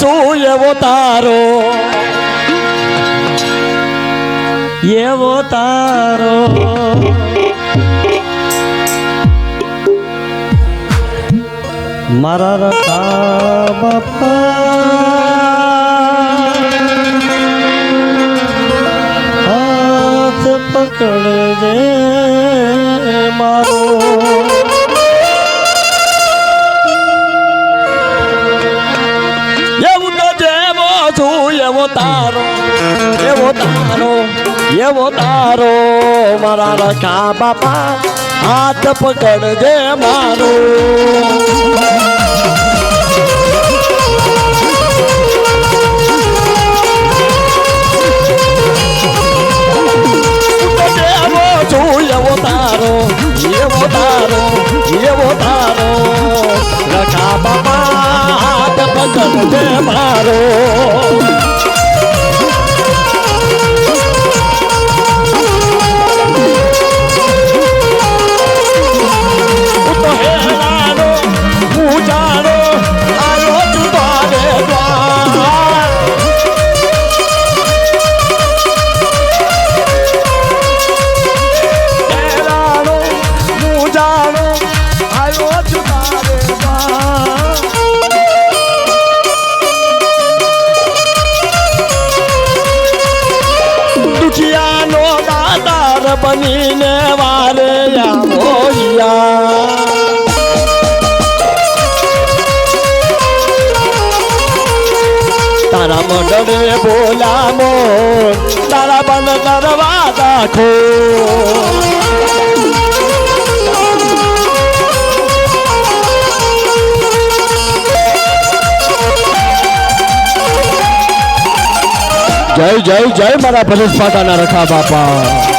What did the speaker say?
છું એવો તારો. એવો તારો. મારા રખા બાપા હાથ પકડજે મારો. છું એવો તારો એવો તારો એવો તારો. મારા રખા બાપા હાથ પકડજે મારો. করতে পারো। દાતાર બનીને વારે આવો યા તારા મંડળે બોલામો તારા બંધ કરવા દાખો જય જય જય મારા ભલેશ પાટાના રખા બાપા